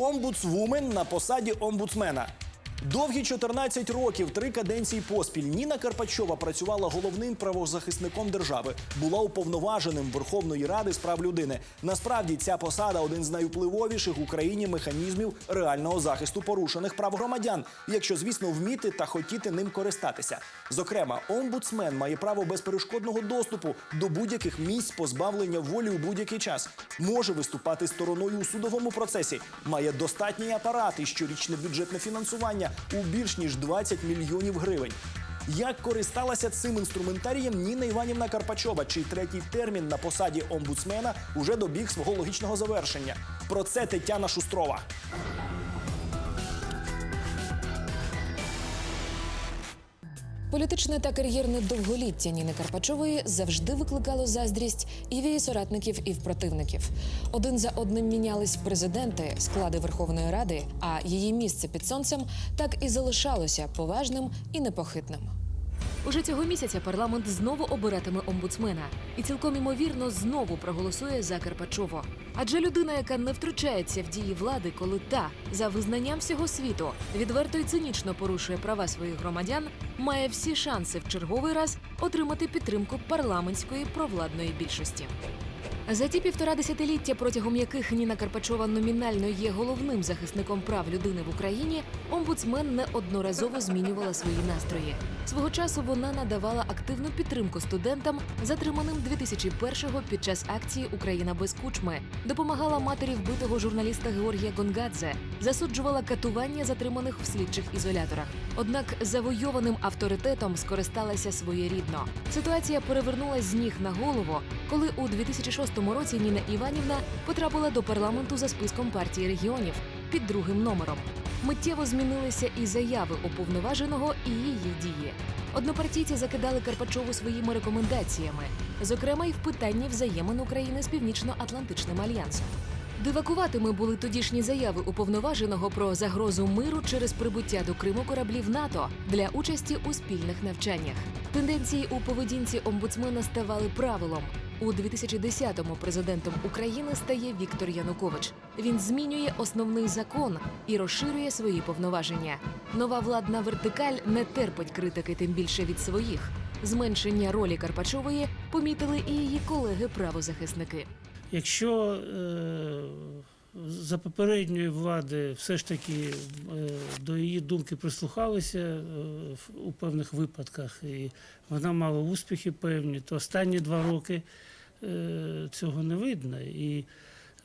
Омбудсвумен на посаді омбудсмена. Довгі 14 років, три каденції поспіль. Ніна Карпачова працювала головним правозахисником держави, була уповноваженим Верховної Ради з прав людини. Насправді ця посада один з найвпливовіших в Україні механізмів реального захисту порушених прав громадян, якщо, звісно, вміти та хотіти ним користатися. Зокрема, омбудсмен має право безперешкодного доступу до будь-яких місць позбавлення волі у будь-який час, може виступати стороною у судовому процесі, має достатній апарат і щорічне бюджетне фінансування у більш ніж 20 мільйонів гривень. Як користалася цим інструментарієм Ніна Іванівна Карпачова, чий третій термін на посаді омбудсмена уже добіг свого логічного завершення? Про це Тетяна Шустрова. Політичне та кар'єрне довголіття Ніни Карпачової завжди викликало заздрість і в її соратників, і в противників. Один за одним мінялись президенти, склади Верховної Ради, а її місце під сонцем так і залишалося поважним і непохитним. Уже цього місяця парламент знову обиратиме омбудсмена і цілком імовірно знову проголосує за Карпачово. Адже людина, яка не втручається в дії влади, коли та за визнанням всього світу відверто і цинічно порушує права своїх громадян, має всі шанси в черговий раз отримати підтримку парламентської провладної більшості. За ті півтора десятиліття, протягом яких Ніна Карпачова номінально є головним захисником прав людини в Україні, омбудсмен неодноразово змінювала свої настрої. Свого часу вона надавала активну підтримку студентам, затриманим 2001-го під час акції Україна без кучми, допомагала матері вбитого журналіста Георгія Гонгадзе, засуджувала катування затриманих в слідчих ізоляторах. Однак завойованим авторитетом скористалася своєрідно. Ситуація перевернулась з ніг на голову, коли у 2006 році Ніна Іванівна потрапила до парламенту за списком партії регіонів під другим номером. Миттєво змінилися і заяви уповноваженого, і її дії. Однопартійці закидали Карпачову своїми рекомендаціями, зокрема й в питанні взаємин України з Північно-Атлантичним альянсом. Дивакуватими були тодішні заяви уповноваженого про загрозу миру через прибуття до Криму кораблів НАТО для участі у спільних навчаннях. Тенденції у поведінці омбудсмена ставали правилом. У 2010-му президентом України стає Віктор Янукович. Він змінює основний закон і розширює свої повноваження. Нова владна вертикаль не терпить критики, тим більше від своїх. Зменшення ролі Карпачової помітили і її колеги-правозахисники. Якщо е, за попередньої влади все ж таки е, до її думки прислухалися е, у певних випадках, і вона мала успіхи певні, то останні два роки цього не видно. І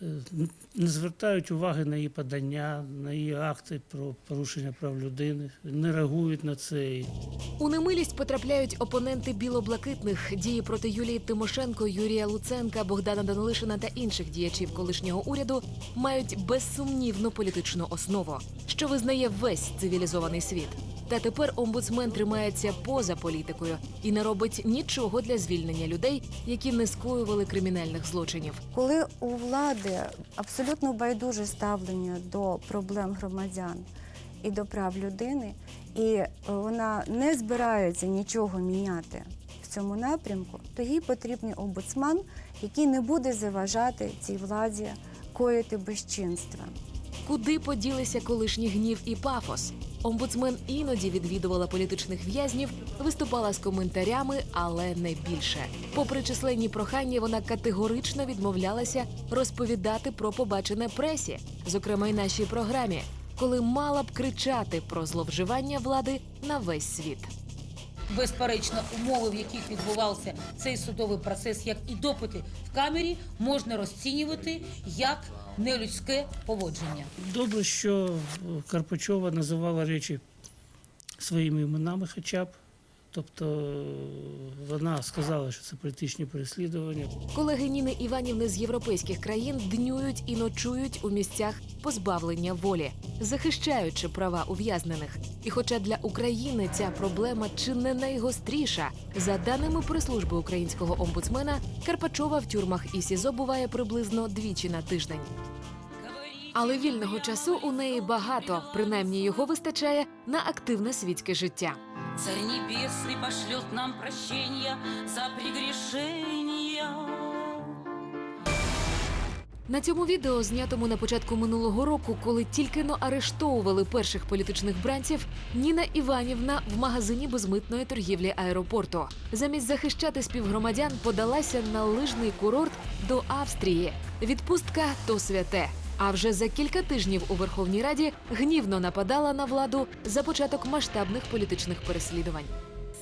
е, не звертають уваги на її подання, на її акти про порушення прав людини, не реагують на це. У немилість потрапляють опоненти білоблакитних дії проти Юлії Тимошенко, Юрія Луценка, Богдана Данилишина та інших діячів колишнього уряду мають безсумнівну політичну основу, що визнає весь цивілізований світ. Та тепер омбудсмен тримається поза політикою і не робить нічого для звільнення людей, які не скоювали кримінальних злочинів. Коли у влади абсолютно байдуже ставлення до проблем громадян і до прав людини, і вона не збирається нічого міняти в цьому напрямку, то їй потрібний омбудсман, який не буде заважати цій владі коїти безчинства. Куди поділися колишній гнів і пафос? Омбудсмен іноді відвідувала політичних в'язнів, виступала з коментарями, але не більше. Попри численні прохання, вона категорично відмовлялася розповідати про побачене пресі, зокрема й нашій програмі, коли мала б кричати про зловживання влади на весь світ. Безперечно, умови, в яких відбувався цей судовий процес, як і допити в камері, можна розцінювати як нелюдське поводження. Добре, що Карпачова називала речі своїми іменами хоча б. Тобто вона сказала, що це політичні переслідування. Колеги Ніни Іванівни з європейських країн днюють і ночують у місцях позбавлення волі, захищаючи права ув'язнених. І хоча для України ця проблема чи не найгостріша, за даними прес-служби українського омбудсмена, Карпачова в тюрмах і СІЗО буває приблизно двічі на тиждень. Але вільного часу у неї багато, принаймні його вистачає на активне світське життя. Царь Небесный пошлет нам прощения за прегрешения. На цьому відео, знятому на початку минулого року, коли тільки но арештовували перших політичних бранців, Ніна Іванівна в магазині безмитної торгівлі аеропорту замість захищати співгромадян подалася на лижний курорт до Австрії. Відпустка то святе. А вже за кілька тижнів у Верховній Раді гнівно нападала на владу за початок масштабних політичних переслідувань.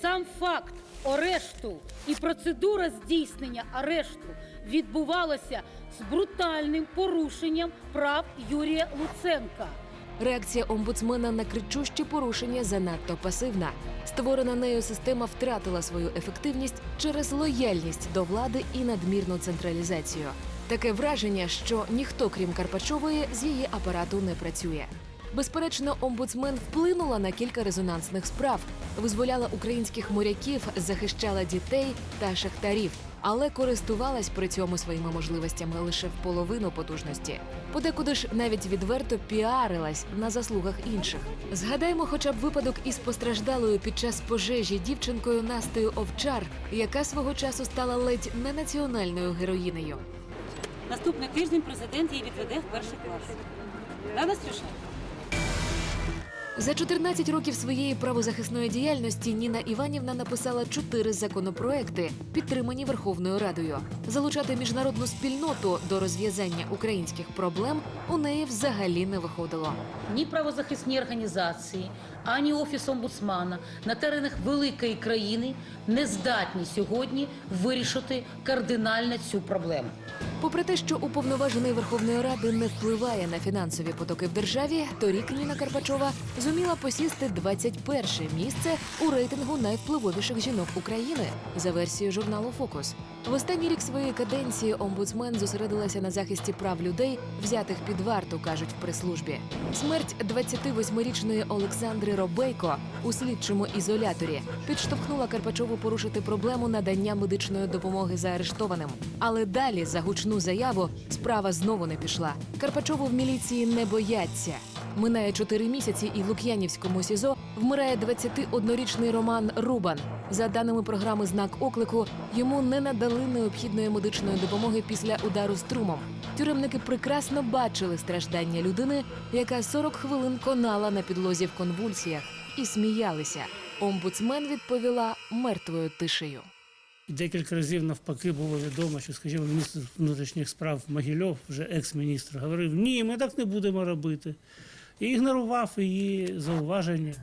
Сам факт арешту і процедура здійснення арешту відбувалося з брутальним порушенням прав Юрія Луценка. Реакція омбудсмена на кричущі порушення занадто пасивна. Створена нею система втратила свою ефективність через лояльність до влади і надмірну централізацію. Таке враження, що ніхто, крім Карпачової, з її апарату не працює. Безперечно, омбудсмен вплинула на кілька резонансних справ, визволяла українських моряків, захищала дітей та шахтарів, але користувалась при цьому своїми можливостями лише в половину потужності. Подекуди ж навіть відверто піарилась на заслугах інших. Згадаймо, хоча б випадок із постраждалою під час пожежі дівчинкою Настею Овчар, яка свого часу стала ледь не національною героїнею. Наступний тиждень президент її відведе в перший клас. Да, Настюша? За 14 років своєї правозахисної діяльності Ніна Іванівна написала чотири законопроекти, підтримані Верховною Радою. Залучати міжнародну спільноту до розв'язання українських проблем у неї взагалі не виходило. Ні правозахисні організації, ані офіс омбудсмана на теренах великої країни не здатні сьогодні вирішити кардинально цю проблему. Попри те, що уповноважений Верховної Ради не впливає на фінансові потоки в державі, торік Ніна Карпачова зуміла посісти 21 місце у рейтингу найвпливовіших жінок України за версією журналу Фокус. В останній рік своєї каденції омбудсмен зосередилася на захисті прав людей, взятих під варту, кажуть в прес-службі. Смерть 28-річної Олександри Робейко у слідчому ізоляторі підштовхнула Карпачову порушити проблему надання медичної допомоги заарештованим. Але далі за гучну заяву справа знову не пішла. Карпачову в міліції не бояться. Минає чотири місяці, і в Лук'янівському СІЗО вмирає 21-річний Роман Рубан. За даними програми Знак оклику йому не надали необхідної медичної допомоги після удару струмом. Тюремники прекрасно бачили страждання людини, яка 40 хвилин конала на підлозі в конвульсіях, і сміялися. Омбудсмен відповіла мертвою тишею. Декілька разів навпаки було відомо, що, скажімо, міністр внутрішніх справ Могильов, вже екс-міністр, говорив: ні, ми так не будемо робити. І ігнорував її зауваження.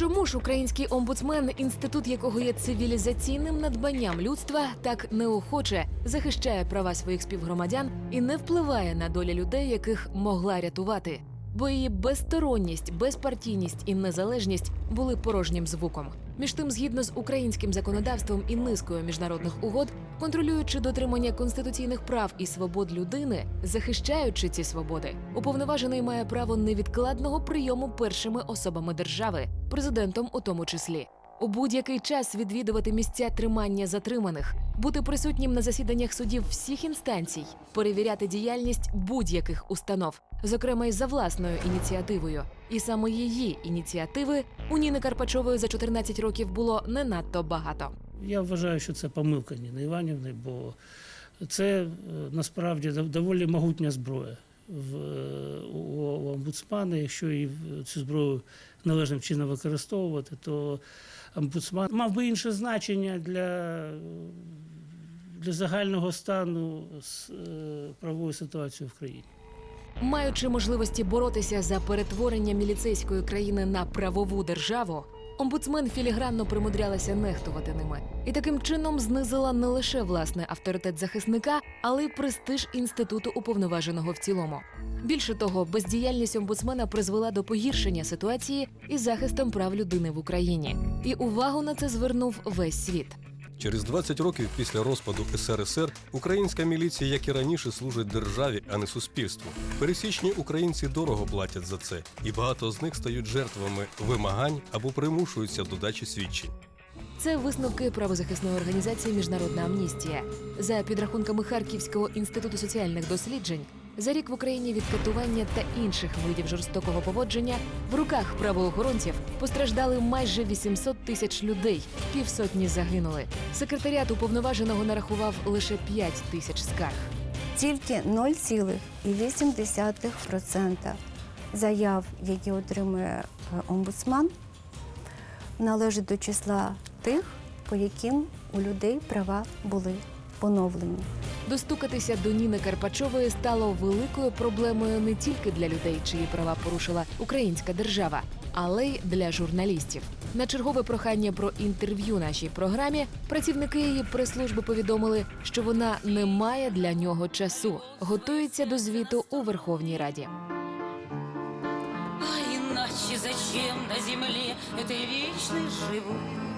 Чому ж український омбудсмен, інститут якого є цивілізаційним надбанням людства, так неохоче захищає права своїх співгромадян і не впливає на долі людей, яких могла рятувати? Бо її безсторонність, безпартійність і незалежність були порожнім звуком. Між тим, згідно з українським законодавством і низкою міжнародних угод, контролюючи дотримання конституційних прав і свобод людини, захищаючи ці свободи, уповноважений має право невідкладного прийому першими особами держави, президентом у тому числі. У будь-який час відвідувати місця тримання затриманих, бути присутнім на засіданнях судів всіх інстанцій, перевіряти діяльність будь-яких установ, зокрема й за власною ініціативою. І саме її ініціативи у Ніни Карпачової за 14 років було не надто багато. Я вважаю, що це помилка Ніни Іванівни, бо це е, насправді дов- доволі могутня зброя в, е, у, омбудсмана. Якщо і цю зброю належним чином використовувати, то омбудсман мав би інше значення для, для загального стану з, е, правової ситуації в країні. Маючи можливості боротися за перетворення міліцейської країни на правову державу, омбудсмен філігранно примудрялася нехтувати ними і таким чином знизила не лише власний авторитет захисника, але й престиж інституту уповноваженого в цілому. Більше того, бездіяльність омбудсмена призвела до погіршення ситуації із захистом прав людини в Україні. І увагу на це звернув весь світ. Через 20 років після розпаду СРСР українська міліція, як і раніше, служить державі, а не суспільству. Пересічні українці дорого платять за це, і багато з них стають жертвами вимагань або примушуються до дачі свідчень. Це висновки правозахисної організації Міжнародна амністія. За підрахунками Харківського інституту соціальних досліджень, за рік в Україні від катування та інших видів жорстокого поводження в руках правоохоронців постраждали майже 800 тисяч людей, півсотні загинули. Секретаріат уповноваженого нарахував лише 5 тисяч скарг. тільки 0,8% заяв, які отримує е, омбудсман, належить до числа тих, по яким у людей права були поновлені. Достукатися до Ніни Карпачової стало великою проблемою не тільки для людей, чиї права порушила українська держава, але й для журналістів. На чергове прохання про інтерв'ю нашій програмі працівники її прес-служби повідомили, що вона не має для нього часу, готується до звіту у Верховній Раді. А иначе зачем на земле этой вечной живу?